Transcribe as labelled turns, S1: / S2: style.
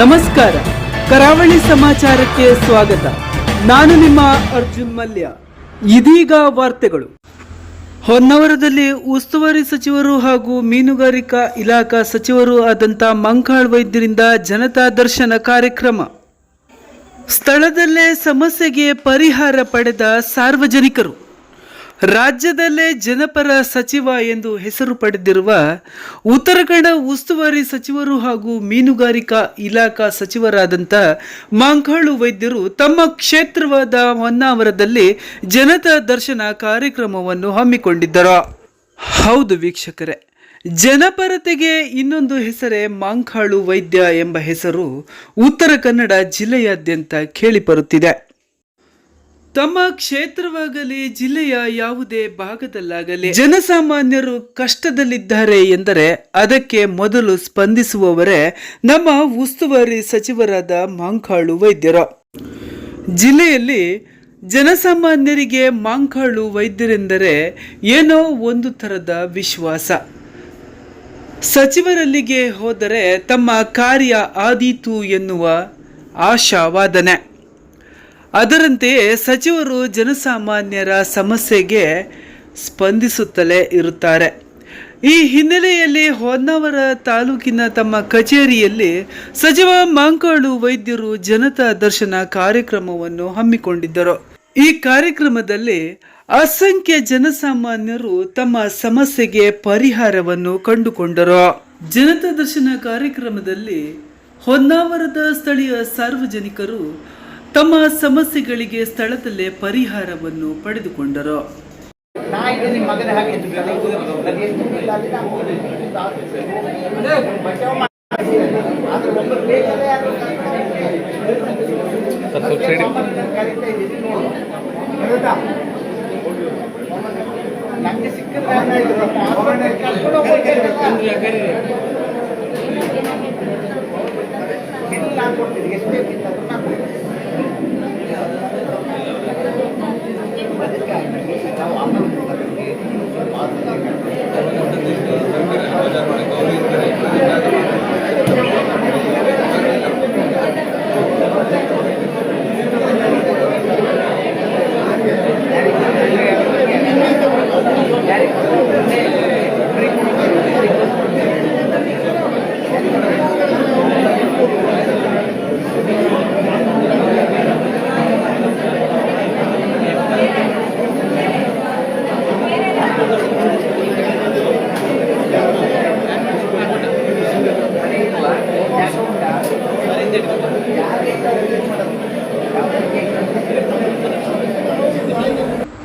S1: ನಮಸ್ಕಾರ. ಕರಾವಳಿ ಸಮಾಚಾರಕ್ಕೆ ಸ್ವಾಗತ. ನಾನು ನಿಮ್ಮ ಅರ್ಜುನ್ ಮಲ್ಯ. ಇದೀಗ ವಾರ್ತೆಗಳು. ಹೊನ್ನವರದಲ್ಲಿ ಉಸ್ತುವಾರಿ ಸಚಿವರು ಹಾಗೂ ಮೀನುಗಾರಿಕಾ ಇಲಾಖಾ ಸಚಿವರು ಆದಂಥ ಮಂಕಾಳ್ ವೈದ್ಯರಿಂದ ಜನತಾ ದರ್ಶನ ಕಾರ್ಯಕ್ರಮ. ಸ್ಥಳದಲ್ಲೇ ಸಮಸ್ಯೆಗೆ ಪರಿಹಾರ ಪಡೆದ ಸಾರ್ವಜನಿಕರು. ರಾಜ್ಯದಲ್ಲೇ ಜನಪರ ಸಚಿವ ಎಂದು ಹೆಸರು ಪಡೆದಿರುವ ಉತ್ತರ ಕನ್ನಡ ಉಸ್ತುವಾರಿ ಸಚಿವರು ಹಾಗೂ ಮೀನುಗಾರಿಕಾ ಇಲಾಖಾ ಸಚಿವರಾದಂಥ ಮಾಂಕಾಳು ವೈದ್ಯರು ತಮ್ಮ ಕ್ಷೇತ್ರವಾದ ಹೊನ್ನಾವರದಲ್ಲಿ ಜನತಾ ದರ್ಶನ ಕಾರ್ಯಕ್ರಮವನ್ನು ಹಮ್ಮಿಕೊಂಡಿದ್ದರು. ಹೌದು ವೀಕ್ಷಕರೇ, ಜನಪರತೆಗೆ ಇನ್ನೊಂದು ಹೆಸರೇ ಮಾಂಕಾಳು ವೈದ್ಯ ಎಂಬ ಹೆಸರು ಉತ್ತರ ಕನ್ನಡ ಜಿಲ್ಲೆಯಾದ್ಯಂತ ಕೇಳಿಬರುತ್ತಿದೆ. ತಮ್ಮ ಕ್ಷೇತ್ರವಾಗಲಿ, ಜಿಲ್ಲೆಯ ಯಾವುದೇ ಭಾಗದಲ್ಲಾಗಲಿ ಜನಸಾಮಾನ್ಯರು ಕಷ್ಟದಲ್ಲಿದ್ದಾರೆ ಎಂದರೆ ಅದಕ್ಕೆ ಮೊದಲು ಸ್ಪಂದಿಸುವವರೇ ನಮ್ಮ ಉಸ್ತುವಾರಿ ಸಚಿವರಾದ ಮಾಂಕಾಳು ವೈದ್ಯರು. ಜಿಲ್ಲೆಯಲ್ಲಿ ಜನಸಾಮಾನ್ಯರಿಗೆ ಮಾಂಕಾಳು ವೈದ್ಯರೆಂದರೆ ಏನೋ ಒಂದು ಥರದ ವಿಶ್ವಾಸ. ಸಚಿವರಲ್ಲಿಗೆ ಹೋದರೆ ತಮ್ಮ ಕಾರ್ಯ ಆದೀತು ಎನ್ನುವ ಆಶಾವಾದನೆ. ಅದರಂತೆಯೇ ಸಚಿವರು ಜನಸಾಮಾನ್ಯರ ಸಮಸ್ಯೆಗೆ ಸ್ಪಂದಿಸುತ್ತಲೇ ಇರುತ್ತಾರೆ. ಈ ಹಿನ್ನೆಲೆಯಲ್ಲಿ ಹೊನ್ನಾವರ ತಾಲೂಕಿನ ತಮ್ಮ ಕಚೇರಿಯಲ್ಲಿ ಸಚಿವ ಮಾಂಕಾಳು ವೈದ್ಯರು ಜನತಾ ದರ್ಶನ ಕಾರ್ಯಕ್ರಮವನ್ನು ಹಮ್ಮಿಕೊಂಡಿದ್ದರು. ಈ ಕಾರ್ಯಕ್ರಮದಲ್ಲಿ ಅಸಂಖ್ಯ ಜನಸಾಮಾನ್ಯರು ತಮ್ಮ ಸಮಸ್ಯೆಗೆ ಪರಿಹಾರವನ್ನು ಕಂಡುಕೊಂಡರು. ಜನತಾ ದರ್ಶನ ಕಾರ್ಯಕ್ರಮದಲ್ಲಿ ಹೊನ್ನಾವರದ ಸ್ಥಳೀಯ ಸಾರ್ವಜನಿಕರು ತಮ್ಮ ಸಮಸ್ಯೆಗಳಿಗೆ ಸ್ಥಳದಲ್ಲೇ ಪರಿಹಾರವನ್ನು ಪಡೆದುಕೊಂಡರು.
S2: ನಾ ಈಗ ನಿಮ್ಮ ಮಗನ